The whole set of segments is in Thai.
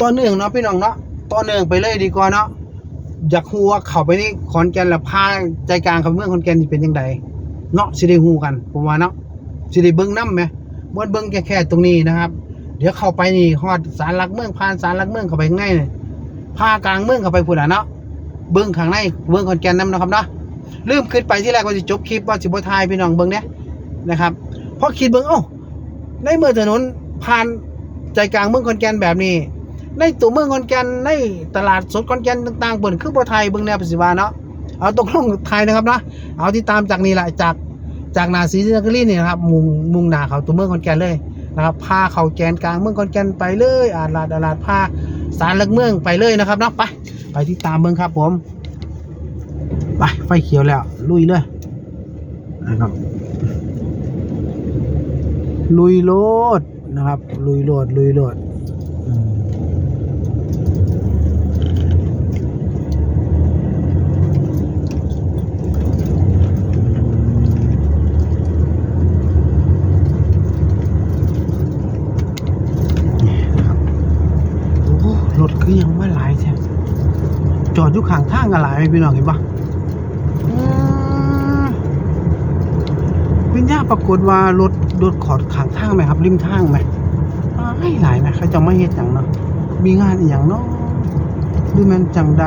ต่อเนื่องเนาะพี่น้องเนาะต่อเนื่องไปเลยดีกว่าเนาะอยากฮู้ว่าเขาไปนี่ขอนแก่นแล้วพาใจกลางกับเมืองขอนแก่นนี่เป็นจังไดเนาะสิได้ฮู้กันผมว่าเนาะสิได้เบิ่งนำไหมบ่เบิ่งแค่แค่ตรงนี้นะครับ เดี๋ยวเข้าไปนี่ฮอดศาลหลักเมืองผ่านศาลหลักเมืองเข้าไปข้างในนี่พากลางเมืองเข้าไปพุ่นน่ะเนาะเบิ่งข้างในเมืองขอนแก่นนำนะครับเนาะลืมคิดไปที่แรกว่าสิจบคลิปว่าสิบ่ถ่ายพี่น้องเบิ่งเด้นะครับพอคิดเบิ่งเอ้าในเมื่อถนนผ่านใจกลางเมืองขอนแก่นแบบนี้ ในตัวเมืองขอนแก่นในตลาดสดขอนแก่นต่างๆเปิดคือบ่ไทยเบิ่งแนวปฏิบัติเนาะเอาตกลงไทยนะครับนะเอาที่ตามจากนี้แหละจากจากนาซีนครินทร์นี่นะครับมุงมุงหน้าเขาตัวเมืองขอนแก่นเลยนะครับพาเขาแกนกลางเมืองขอนแก่นไปเลยอาลาดอาลาดพาสารหลักเมืองไปเลยนะครับเนาะไปไปที่ตามเมืองครับผมไปไฟเขียวแล้วลุยเลยนะครับลุยโลดนะครับ ลุยโลดลุยโลดอืม นี่นะครับโอ้โหรถคือยังไม่หลายใช่ จอดอยู่ข้างทางกันหลายไหมพี่น้องเห็นปะวิญญาปรากฏว่ารถรถขอดข้างทางไหมครับ ริมทางไหมไม่หลายไหมเขาจะไม่เฮ็ดอย่างเนาะมีงานอย่างเนาะหรือมันจังใด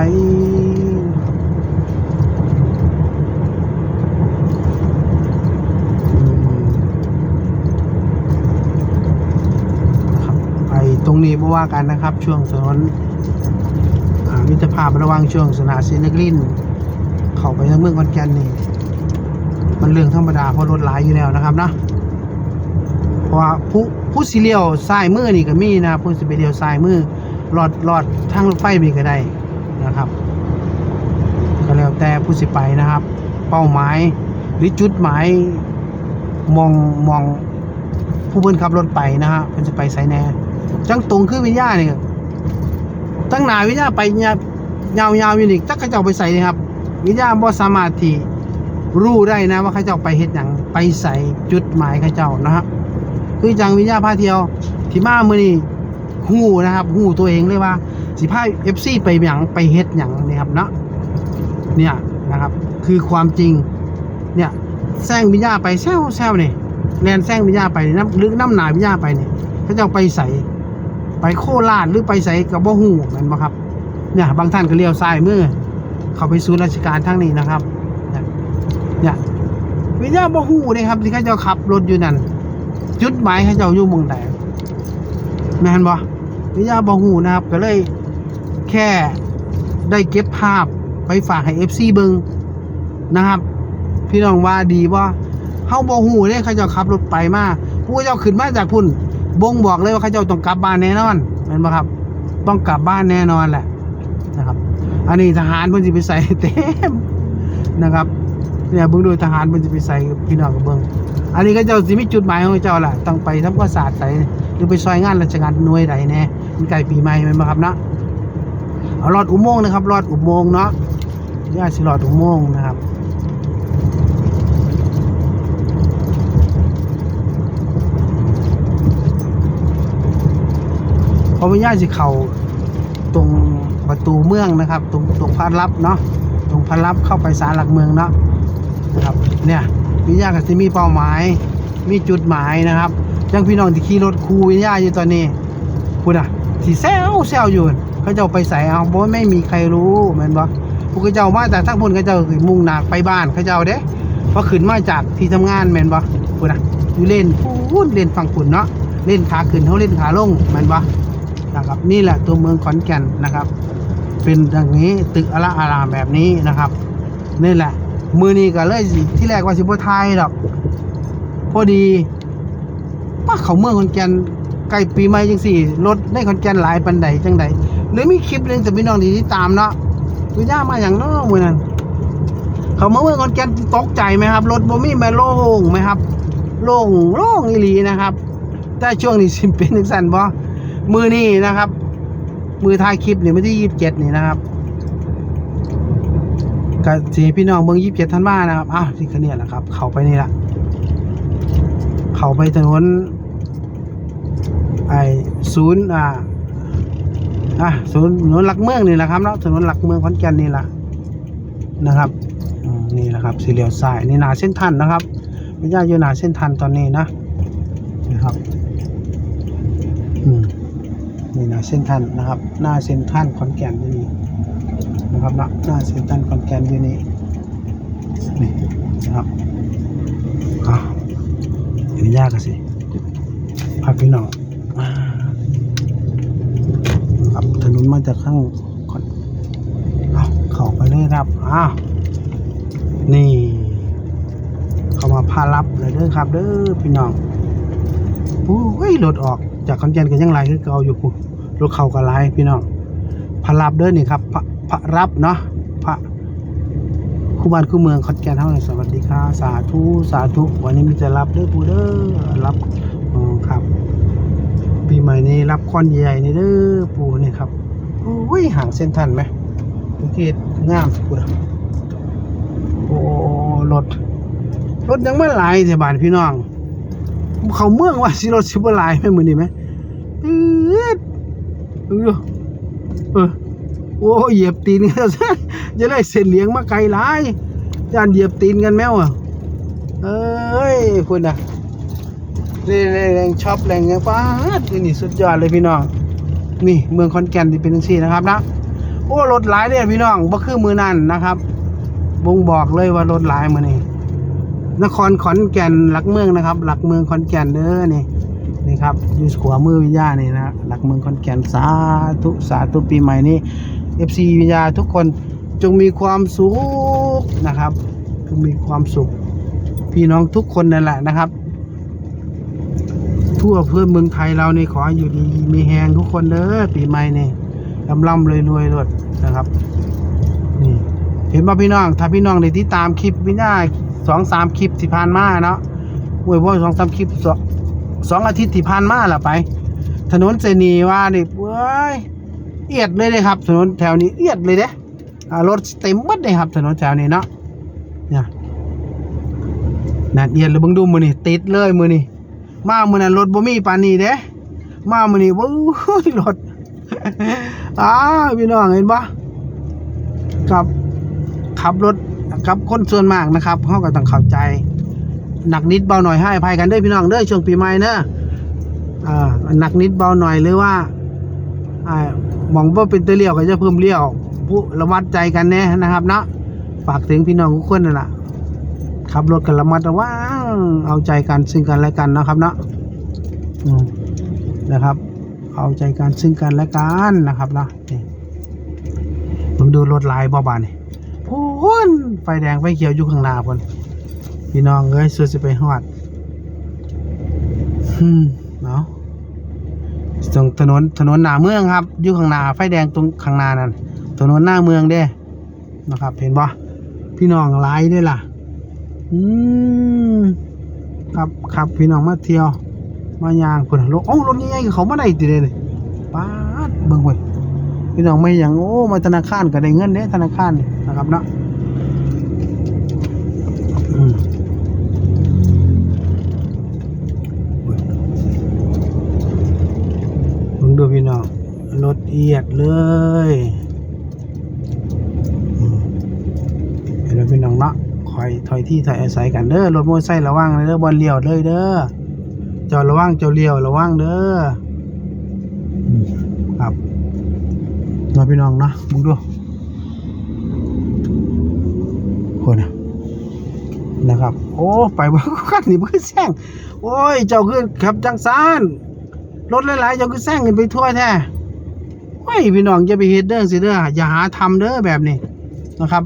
ครับไอตรงนี้บ่ว่ากันนะครับ ช่วงถนน มิตรภาพระหว่างช่วงสนาซีนกลินเข้าไปทางเมืองขอนแก่นนี่มันเรื่องธรรมดาเพราะรถหลายอยู่แล้วนะครับนะเพราะว่าผู้ผู้สิเลียวซ้ายมือนี่ก็มีนะผู้สิเลียวซ้ายมือรอดรอดทางรถไฟมีก็ได้นะครับ ก็แล้วแต่ผู้สิไปนะครับ เป้าหมายหรือจุดหมายมองมองผู้เพิ่นขับรถไปนะฮะเพิ่นจะไปไสแหน่จังตรงคือวิญญานี่ตั้งหนาวิญญาไปเนี่ย ยาวๆอยู่นี่จักเขาเจ้าไปใส่นี่ครับ วิญญาณบ่สามารถที่รู้ได้นะว่าเขาเจ้าไปเฮ็ดหยังไปใส่จุดหมายเขาเจ้านะฮะคือจังวิญญาณพาเที่ยวที่มามื้อนี้ฮู้นะครับฮู้ตัวเองเลยว่าสิพา FC ไปหยังไปเฮ็ดหยังนี่ครับเนาะเนี่ยนะครับคือความจริงเนี่ยแซงวิญญาไปแซวแซวนี่แลนแซงวิญญาไปน้ำลึกน้ำหนาวิญญาไปนี่เขาจะเอาไปใส่ไปโคราชหรือไปใส่กับบ่หูแม่นบ่ครับ เนี่ยบางท่านก็เลี้ยวซ้ายมือเข้าไปศูนย์ราชการทางนี้นะครับเนี่ยวิญญาบ่หูนี่ครับที่เขาเจ้าขับรถอยู่นั่นจุดหมายเขาเจ้าอยู่มองใดแม่นบ่วิญญาบ่หูนะครับ ก็เลยแค่ได้เก็บภาพไปฝากให้ FC เบิงนะครับ พี่น้องว่าดีบ่เฮาบ่ฮู้เด้เขาเจ้าขับรถไปมาผู้เจ้าขึ้นมาจากพุ่นบ่งบอกเลยว่าเขาเจ้าต้องกลับบ้านแน่นอนแม่นบ่ครับ ต้องกลับบ้านแน่นอนแหละ นะครับ อันนี้ทหารเพิ่นสิไปใส่เต็มนะครับเนี่ยเบิ่งดูทหารเพิ่นสิไปใส่พี่น้องกับเบิ่งอันนี้ก็เจ้าสิมีจุดหมายของเจ้าล่ะต้องไปทำความสาดใส่หรือไปซอยงานราชการหน่วยใดแน่มันใกล้ปีใหม่แม่นบ่ครับเนาะเอาลอดอุโมงค์นะครับลอดอุโมงค์เนาะย่าสิลอดอุโมงค์นะครับพอวิญญาณสิเข้าตรง ประตูเมืองนะครับ ตรงตรงพระรับเนาะตรงพระรับเข้าไปศาลหลักเมืองเนาะนะครับเนี่ยวิญญาณก็สิมีเป้าหมาย มีจุดหมายนะครับจังพี่น้องที่ขี่รถคูวิญญาณอยู่ตอนนี้พูดอะที่แซวแซวอยู่เขาเจ้าไปใส่เอาเพราะไม่มีใครรู้แม่นบ่พวกเขาเจ้ามาแต่ทั้งพนเขาเจ้ามุ่งหน้าไปบ้านเขาเจ้าเด้พอขึ้นมาจากที่ทำงานแม่นบ่พูดอะอยู่เล่นพูดเล่นฝั่งฝุ่นเนาะเล่นขาขึ้นเขาเล่นขาลงแม่นบ่นะครับนี่แหละตัวเมืองขอนแก่นนะครับ เป็นอย่างนี้ตึกอละอารามแบบนี้นะครับนี่แหละ มือนี้ก็เลยที่แรกว่าสิบ่ทยดอกพอดีป้าเขาเมืองขอนแก่นใกล้ปีใหม่จังสี่รถในขอนแก่นหลายปันใดจังใดหรือมีคลิปหนึ่งจะพี่น้องที่ติดตามเนาะวิญามาอย่างน้อมือนั้นเขามาเมืองขอนแก่นตกใจไหมครับ รถบ่มีแม่โล่งไหมครับ โล่งโล่งอีหลีนะครับ แต่ช่วงนี้สิเป็นจังซั่นบ่มือนี่นะครับ มือถ่ายคลิปเนี่ยไม่ที่ยี่สิบเจ็ดนี่นะครับกับสีพี่น้องเมืองยี่สิบเจ็ดท่านว่านะครับอ้าวที่คเนี่ยแหละครับ เข้าไปนี่ละเข้าไปถนนไอ้ศูนย์อ่าอะถนนถนนหลักเมืองนี่แหละครับเนาะถนนหลักเมืองขอนแก่นนี่แหละนะครับนี่แหละครับสีเหลียวซ้ายนี่หนาเส้นทันนะครับไม่ยากอยู่หนาเส้นทันตอนนี้นะนะครับอืม เส้นทันนะครับ หน้าเส้นทันขอนแก่นอยู่นี่นะครับนะหน้าเส้นทันขอนแก่นอยู่นี่นี่นะครับอะไม่ยากกันสิพาพี่น้องครับถนนมาจากข้างก่อนเขาไปเลยครับอ้าวนี่ เขามาพารับเลยเด้อครับ เด้อพี่น้องโอ้ยรถออกจากขอนแก่นก็ยังไหลคือเก่าอยู่พุ่น รถเขาก็ไหลพี่น้องพารับเด้อนี่ครับพระพระรับเนาะพระคู่บ้านคู่เมืองขอนแก่นเท่าไหร่สวัสดีครับสาธุสาธุวันนี้มีแต่รับเด้อปูเด้อรับอ๋อครับ ปีใหม่นี้รับคอนใหญ่นี่เด้อปูนี่ครับโอ้ยห่างเส้นทันไหมสังเกตงามปูนะโอ้รถรถยังไม่หลายแต่บานพี่น้องเขาเมืองว่าสิรถสิบหลายไหมมือนี่ไหมออ ดูเออโอ้เหยียบตีนกันซะจะได้เส้นเหลียงมาไกลหลายย่านเหยียบตีนกันแมวอะเอ้ยคุณอะเร่แรงช็อปแรงเงี้ยฟ้าดนี่สุดยอดเลยพี่น้อง นี่เมืองขอนแก่นที่เป็นจังซี่นะครับนะโอ้รถหลายเนี่ยพี่น้องบ่คือมือนั่นนะครับบ่งบอกเลยว่ารถหลายมือนี้นครขอนแก่นหลักเมืองนะครับ หลักเมืองขอนแก่นเด้อนี่ นี่ครับอยู่ขวามือวิญญานี่นะหลักเมืองขอนแก่นสาธุสาธุปีใหม่นี้ FC วิญญาทุกคนจงมีความสุขนะครับจงมีความสุข พี่น้องทุกคนนั่นแหละนะครับ ทั่วเพื่อนเมืองไทยเรานี่ขออยู่ดีมีแหงทุกคนเด้อปีใหม่นี่ร่ำร่ำรวยรวยรวดนะครับนี่เห็นป่ะพี่น้อง ถ้าพี่น้องได้ที่ตามคลิปวินาสองสามคลิปที่ผ่านมาเนาะอ้ยว่าสองสามคลิป สองอาทิตย์ที่ผ่านมาละไป ถนนเซนีว่านี่เว้ยเอียดเลยเลยครับ ถนนแถวนี้เอียดเลยเด้อรถเต็มหมดเลยครับ ถนนแถวนี้เนาะเนี่ยนั่นเอียดเลยบิ่งดูมือนี่ติดเลยมือนี่มามื้อนั้นรถบ่มีปานนี้เด้มามื้อนี้วู้รถอ้าพี่น้องเห็นบ่กับขับรถกับคนส่วนมากนะครับเฮาก็ต้องเข้าใจ หนักนิดเบาหน่อยให้อภัยกันด้อพี่น้องเด้อช่วงปีใหม่เด้ออ่าหนักนิดเบาหน่อยหรือว่าอ่ามองว่าเป็นตัวเลี้ยวก็จะเพิ่มเลี้ยวผู้ระมัดใจกันแน่นะครับเนาะฝากถึงพี่น้องทุกคนนั่นล่ะขับรถกันระมัดระวังเอาใจกันซึ่งกันและกันนะครับเนาะอืมนะครับ เอาใจกันซึ่งกันและกันนะครับเนาะมึงดูรถลายบ่บานนี่พูนไฟแดงไฟเขียวอยู่ข้างหน้าพน พี่น้องเอ้ยสุดสิไปฮอดเนาะตรงถนนถนนหน้าเมืองครับ อยู่ข้างหน้าไฟแดงตรงข้างหน้านั่นถนนหน้าเมืองเด้นะครับเห็นบ่พี่น้องหลายด้อล่ะ อืมครับครับพี่น้องมาเที่ยว มายางพุ่นรถโอ้รถใหญ่ๆเขามาได้ติเด้นี่ป๊าดเบิ่งเว้ยพี่น้องไม่หยังโอ้มาธนาคารก็ได้เงินเด้ธนาคารนะครับเนาะอืมเว้ยเบิ่งดูพี่น้องรถ เอียดเลยอืมเห็นไหมพี่น้องเนาะคอยถอยที่ถอยอาศัยกันเด้อรถมอเตอร์ไซค์ระวังเลยเด้อบอลเลี้ยวเลยเด้อเจ้าระวังเจ้าเลี้ยวระวังเด้ออืมครับน้องพี่น้องเนาะมึงดูคนนะนะครับ โอ้ไปบ่คันนี่บ่คือแซงโอ้ยเจ้าคือขับจังซานรถหลายๆเจ้าคือแซงกันไปทั่วแท้ โอ้ยพี่น้องอย่าไปเฮ็ดเด้อสิเด้ออย่าหาทำเด้อแบบนี้นะครับ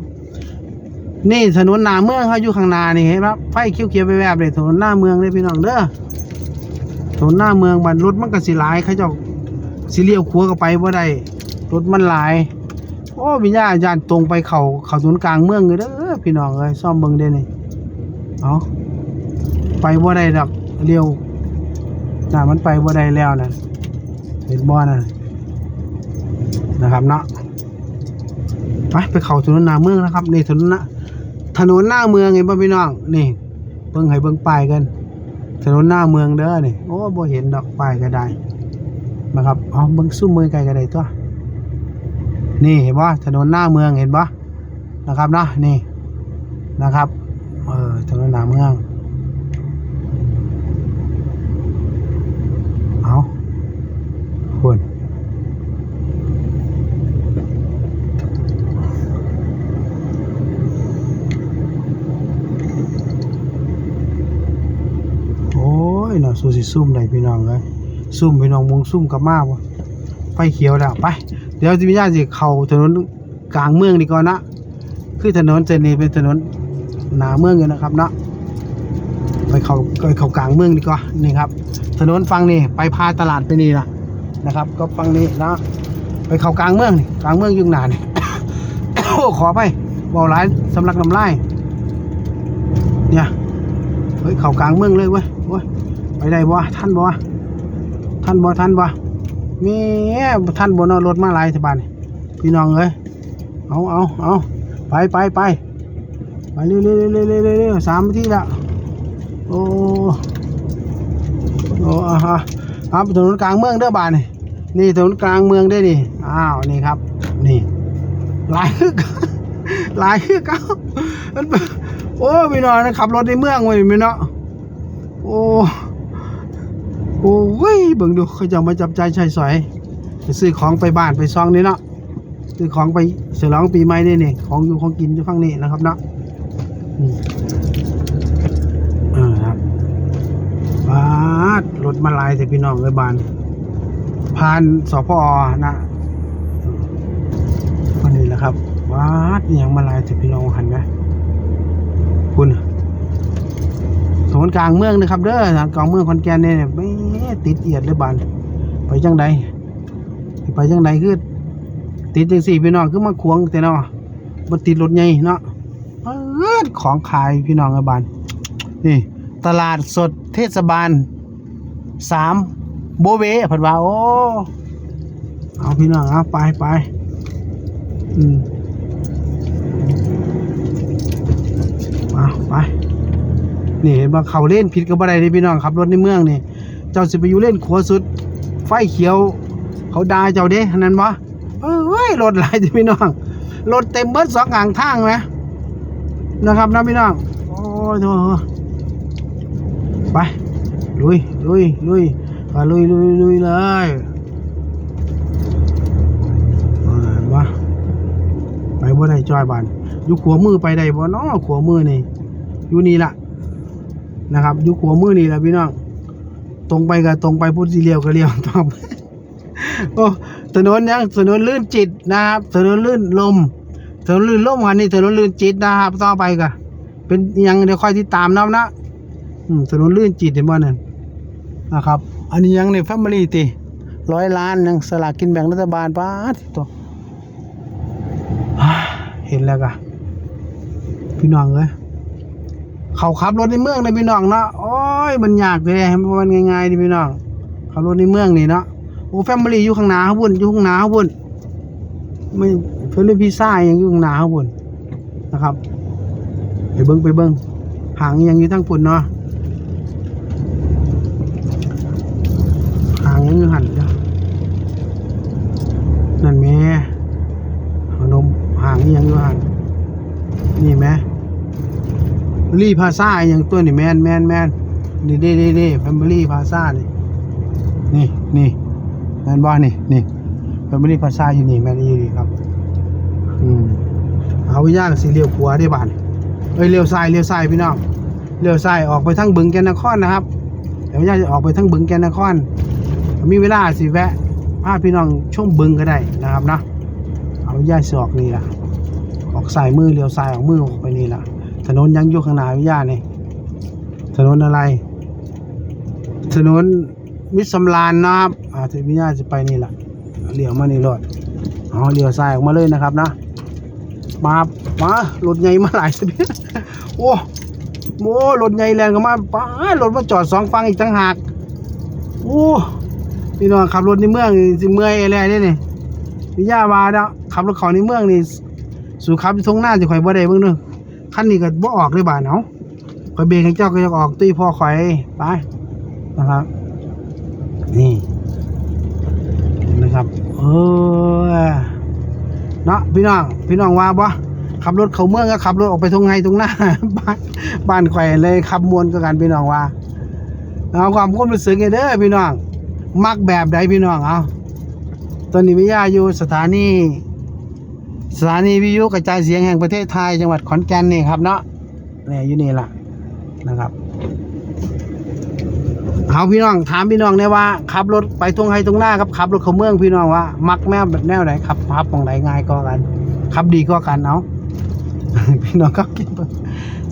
นี่ถนนหน้าเมืองเขาอยู่ข้างหน้านี่เห็นปะไฟเขียวๆไปแบบเลยถนนหน้าเมืองเลยพี่น้องเด้อถนนหน้าเมืองบันรถมันก็สิหลายเขาเจ้าสิเลี้ยวขัวก็ไปบ่ได้รถมันหลาย โอ้วิญญาณยานตรงไปเขาเขาถนนกลางเมืองเลยเด้อพี่น้องเอ้ยซ่อมเบิ่งเด้นี่เอาไปบ่ได้ดอกเลี้ยวน่ะมันไปบ่ได้แล้วน่ะเห็นบ่น่ะ นะครับเนาะไปไปเขาถนนหน้าเมืองนะครับนี่ถนนน้าถนนหน้าเมืองไงบ่พี่น้องนี่เบิ่งให้เบิ่งป้ายกัน ถนนหน้าเมืองเด้อนี่โอ้บ่เห็นดอกป้ายก็ได้นะครับเอาเบิ่งซุ้มมือไกลก็ได้ตัวนี่เห็นปะถนนหน้าเมืองเห็นปะนะครับนะนี่นะครับเออถนนหน้าเมืองเอาคุณโอ้ยเนาะ สู้สิซุ่มได้พี่น้องเลยซุ่มพี่น้องมงซุ่มกับมาวะไฟเขียวแล้วไป เดี๋ยวจิมิญาสิเข้าถนนกลางเมืองดีก่อนนะ คือถนนเส้นนี้เป็นถนนหนาเมืองอยู่นะครับเนาะไปเข้าไปเข้ากลางเมืองดีกว่านี่ครับ ถนนฝั่งนี้ไปพาตลาดไปนี่นะนะครับ ก็ฝั่งนี้นะไปเข้ากลางเมืองนี่กลางเมืองยุ่งหนานี่โอ้ขอไปบอกหลายสำลักน้ำลายเนี่ยเฮ้ยเข้ากลางเมืองเลยเว้ย ไปได้บ่ท่านบ่ท่านบ่ท่านบ่แมีท่านบนเอารถมาหลายสบานนี่พี่น้องเอ้ยเอาเอาเอาไปไปไปไปเร็วเร็วเร็วเร็วเร็วเร็วสามทีละโอ้โอ้อ่าฮะครับถนนกลางเมืองเด้อบานนี่นี่ถนนกลางเมืองได้อนี่อ้าวนี่ครับ นี่หลายคือกหลายคือเก่าโอ้พี่น้องนะขับรถในเมืองเว้ยพี่น้องโอ้ อ้ยเบิ่งดูเขาจะมาจับใจใช้สอยไปซื้อของไปบ้านไปซองนี่เนาะซื้อของไปฉลองปีใหม่นี่นี่ของอยู่ของกินอยู่ฝั่งนี้นะครับเนาะอืมเออครับบาดรถมาลายแต่พี่น้องเลยบานผ่านสพอนะวันนี้แหละครับบาดยังมาลายแต่พี่น้องหันนะคุณถนนกลางเมืองนะครับเด้อกลางเมืองขอนแกนเนี่ยไม่ ติดเอียดเลยบานไปจังใดไปจังใดคือติดจังสี่พี่น้องคือมาขวงแต่เนาะมันติดรถใหญ่เนาะเอิ้นของขายพี่น้องบานนี่ตลาดสดเทศบาลสามโบเวผัดว่าโอ้เอาพี่น้องเอาไปไปอืมเอาไปนี่เห็นว่าเขาเล่นผิดกับอะไรนี่พี่น้องขับรถในเมืองนี่ เจ้าสิไปอยู่เล่นขัวสุด ไฟเขียว เขาด่าเจ้าเด้อันนั้นวะเอ้ยรถหลายจ้ะพี่น้องรถเต็มเบิดสองอ่างทางไหมนะครับนะพี่น้องโอ้ยโถไปลุยลุยลุยลุยลุยลุยเลยเอาเห็นวะไปบ่ได้จอยบานอยู่ขัวมือไปได้บ่เนาะขัวมือนี่อยู่นี่ล่ะนะครับอยู่ขัวมือนี่แหละพี่น้อง ตรงไปก็ตรงไปพุทธิเลียวก็เลียวตามโอ้ถนนยังถนนลื่นจิตนะครับถนนลื่นลมถนนลื่นลมอันนี้ถนนลื่นจิตนะครับต่อไปก็เป็นยังเดี๋ยวค่อยที่ตามนะนะอืมถนนลื่นจิตเห็นบ่นั่นนะครับ อันนี้ยังในแฟมิลี่ติร้อยล้านยังสลากกินแบ่งรัฐบาลป้าดตัวเห็นแล้วก็พี่น้องเอ้ย เขาขับรถในเมืองเลยพี่น้องเนาะโอ้ยมันยากเลยมันง่ายๆดิพี่น้องขับรถในเมืองนี่เนาะโอ้แฟมิลี่อยู่ข้างหน้าเขาบุญอยู่ข้างหน้าเขาบุญไม่เพื่อนพี่ซ่ายังอยู่ข้างหน้าเขาบุญนะครับ ไปเบิ้งไปเบิ้งหางยังอยู่ทั้งปุ่นเนาะหางยังอยู่หันเนาะนั่นแม่ขนมหางยังอยู่หันนี่แม่ รีพาซ่าอย่างตัวนี่แมนแมนแมนนี่เด้เด้เด้แฟมิลี่พาซ่านี่นี่นี่แมนบ่นี่นี่แฟมิลี่พาซ่าอยู่นี่แมนอยู่นี่ครับอืมเอาวิญญาณสิเลี้ยวขวาได้บ้านเอ้ยเลี้ยวซ้ายเลี้ยวซ้ายพี่น้องเลี้ยวซ้ายออกไปทางบึงแกนนครนะครับเดี๋ยววิญญาณจะออกไปทางบึงแกนนคร มีเวลาสิแวะพาพี่น้องชมบึงก็ได้นะครับนะเอาวิญญาณสอกนี่ล่ะออกซ้ายมือเลี้ยวซ้ายออกมือออกไปนี่ล่ะ ถนนยังอยู่ข้างหน้าวิญญาเนี่ยถนนอะไร ถนนมิตรสำรานนะครับอ่าที่วิญญาจะไปนี่แหละเลี้ยวมานี่รถอ๋อเลี้ยวซ้ายออกมาเลยนะครับนะมามารถใหญ่มาหลายสิบโอ้โหรถใหญ่แรงก็มาป้ารถมาจอดสองฝั่งอีกต่างหากโอ้พี่น้องขับรถในเมืองสิเมื่อยอะไรเนี่ยนี่วิญญาวาเนาะขับรถเขาในเมืองนี่สู่ขับอยู่ทงหน้าจะข่อยบ่ได้เบิ่งเด้อ ขั้นนี้ก็บ่ออกเลยบาเนาะคอยเบรกให้เจ้าก็จะออกตีพ่อคอยไปนะครับ นี่นะครับ เออเนาะพี่น้อง พี่น้องว่าบ่ขับรถเข้าเมืองก็ขับรถออกไปตรงไงตรงหน้าบ้านบ้านข่อยเลยขับมวนก็กันพี่น้องว่าเอาความความรู้สึกไงเด้อพี่น้องมักแบบใดพี่น้องเอาตอนนี้วิทยาอยู่สถานี สถานีวิทยุกระจายเสียงแห่งประเทศไทยจังหวัดขอนแก่นนี่ครับเนาะเนี่ยอยู่นี่ล่ะนะครับเอาพี่น้องถามพี่น้องเนี่ยว่าขับรถไปตรงไฮตรงหน้าครับขับรถเข้าเมืองพี่น้องว่า มักแนวแบบแนวไหนขับขับตรงไหนง่ายก็กันขับดีก็กันเอาพี่น้องก็คิดว่า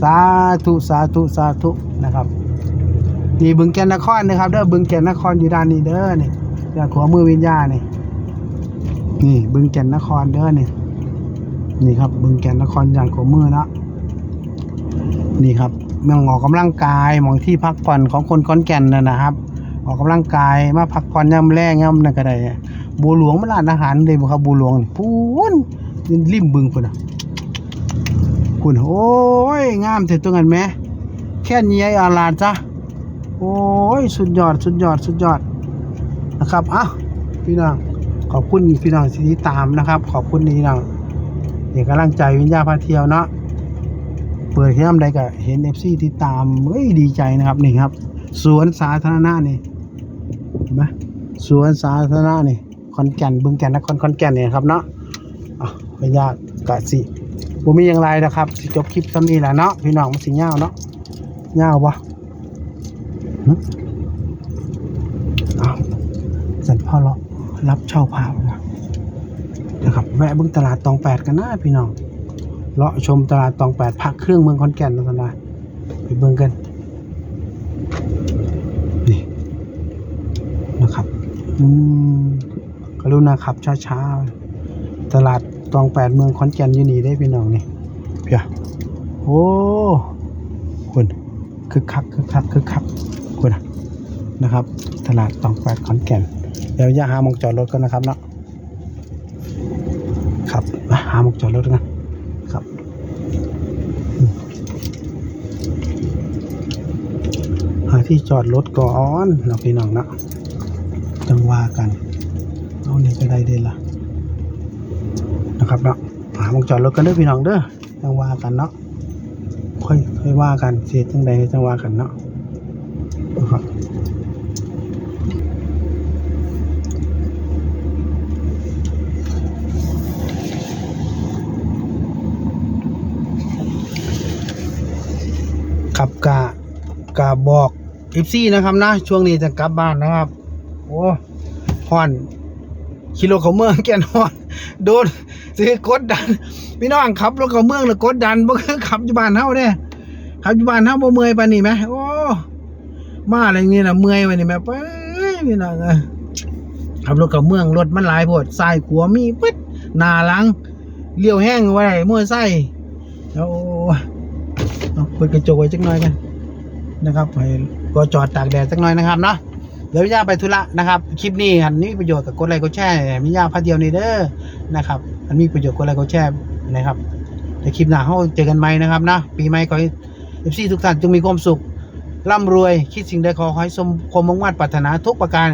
สาธุสาธุสาธุนะครับนี่บึงแก่นนครนะครับเด้อบึงแก่นนครอยู่ด้านนี้เด้อนี่ด้านขวามือวิญญาณนี่นี่บึงแก่นนครเด้อนี่ นี่ครับบึงแก่นนครอย่างขวามือนะนี่ครับเมืองออกกำลังกายมองที่พักผ่อนของคนขอนแก่นนะนะครับ ออกกำลังกายมาพักผ่อนย่ำแรงย่ำนั่นก็ได้บัวหลวงมันร้านอาหารเลยบ่ครับบัวหลวงพูนริมบึงพุ่นน่ะคุณโอ้ยงามเถิดตรงนั้นไหมแค่นี้ไอ้อาลาดจ้ะโอ้ยสุดยอดสุดยอดสุดยอดนะครับเอ้าพี่น้องขอบคุณพี่น้องที่ติดตามนะครับ ขอบคุณพี่น้อง เอกกำลังใจวิญญาพาเที่ยวเนาะเปิดที่น้ำใดก็เห็นเอฟซีติดตามเฮ้ยดีใจนะครับนี่ครับ สวนสาธารณะนี่เห็นไหมสวนสาธารณะนี่คอนแก่นบึงแก่นนครคอนแก่นเนี่ยครับเนาะอะไม่ยากกะสิบ่มีอย่างไรนะครับสิจบคลิปเท่านี้แหละเนาะพี่น้องมันสิยาเนาะยาวบ่หึเอสันพ่อเลาะรับเช่าพามา นะครับ แวะบิ่งตลาดตองแปดกันนะพี่น้องเลาะชมตลาดตองแปดพักเครื่องเมืองขอนแก่นนะกันนะไปเบิ่งกันนี่นะครับอืมกรุณาขับช้าๆตลาดตองแปดเมืองขอนแก่นอยู่นี่ได้พี่น้องนี่เพียโอ้คุณคึกคักคึกคักคึกคักคุณนะนะครับ ตลาดตองแปดขอนแก่นเดี๋ยวอย่าหามองจอดรถกันนะครับเนาะ ครับมาหาหมองจอดรถกันครับหาที่จอดรถก่อนเราพี่น้องนะจังว่ากันเอานี่ก็ได้เด่นละนะครับเนาะหาวงจอดรถกันเด้อพี่น้องเด้อจังว่ากันเนาะค่อยค่อยว่ากันเสียจังใดจังว่ากันเนาะนะครับ ขับกะกะบอกอิฟซี่นะครับนะช่วงนี้จะกลับบ้านนะครับ โอ้ฮอนขี่รถเขาเมืองแก่นอนโดนซื้อกดดันพี่น้องขับรถเขาเมืองแล้วกดดันบ่คือขับอยู่บ้านเฮาเด้ขับอยู่บ้านเฮาบ่เมื่อยปานนี้ไหมโอ้มาอะไรนี่นะเมื่อยไปนนี้แหมไปพี่น้องเอ้ยขับรถเขาเมืองรถมันหลายโพดซ้ายขวามีปึ๊ดหน้าหลังเลี้ยวแห้งไว้ได้มอไซค์แล้วโอ้ เปิดกระจกไว้จักหน่อยกันนะครับให้ก็จอดตากแดดจักหน่อยนะครับเนาะเดี๋ยวมิยาไปธุระนะครับ คลิปนี้อันนี้ประโยชน์กับกดไลค์กดแชร์มิยาพาเดียวนี่เด้อนะครับ อันมีประโยชน์กดไลค์กดแชร์นะครับในคลิปหน้าเราเจอกันใหม่นะครับนะปีใหม่ขอให้เอฟซีทุกท่านจงมีความสุขร่ำรวยคิดสิ่งใดขอให้สมความมุ่งมั่นปรารถนาทุกประการ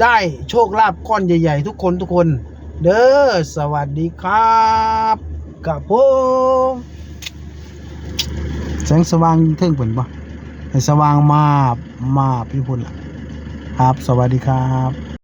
ได้โชคลาภก้อนใหญ่ ๆ ทุกคนทุกคน เด้อสวัสดีครับกับผม แสงสว่างเท่งเปิ่นปะให้สว่างมาบมาพี่พุ่นล่ะ ครับ สวัสดีครับ